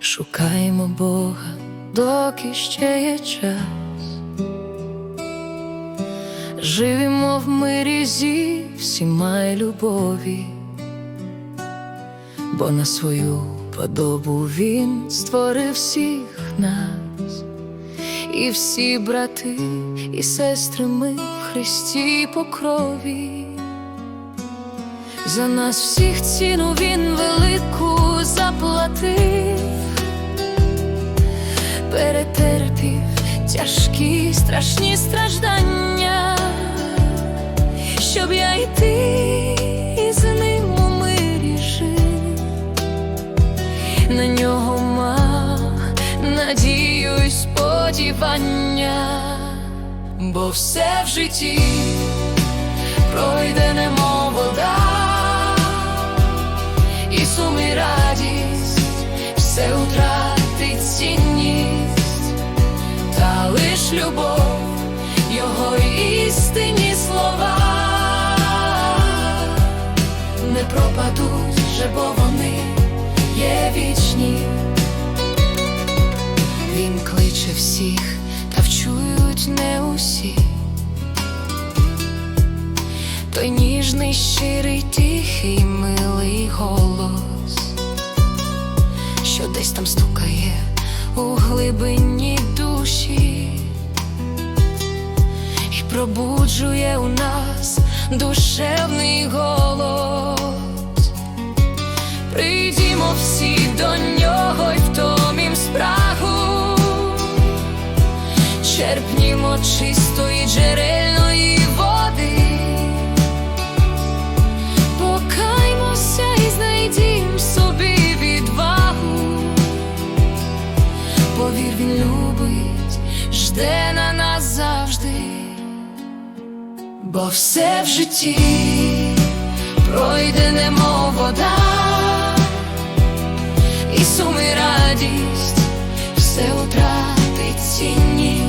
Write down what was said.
Шукаємо Бога, доки ще є час. Живемо в мирі зі всіма любові, бо на свою подобу Він створив всіх нас, і всі брати і сестри ми в Христі по крові. За нас всіх ціну він велику страшні страждання, щоб я йти із ним у мирі жив, на нього мав надію й сподівання, бо все в житті пройде немов вода, і сум і радість все втратить цінність, та лиш любов, не пропадуть, же, бо вони є вічні. Він кличе всіх, та вчують не усі той ніжний, щирий, тихий, милий голос, що десь там стукає у глибині душі і пробуджує у нас душевний голос. Прийдімо всі до нього й втомім спрагу, черпнімо чистої джерельної води. Покаймося і знайдім собі відвагу, повір, він любить, жде на нас завжди, бо все в житті пройде немов вода, і сум і радість. Все втратить цінність,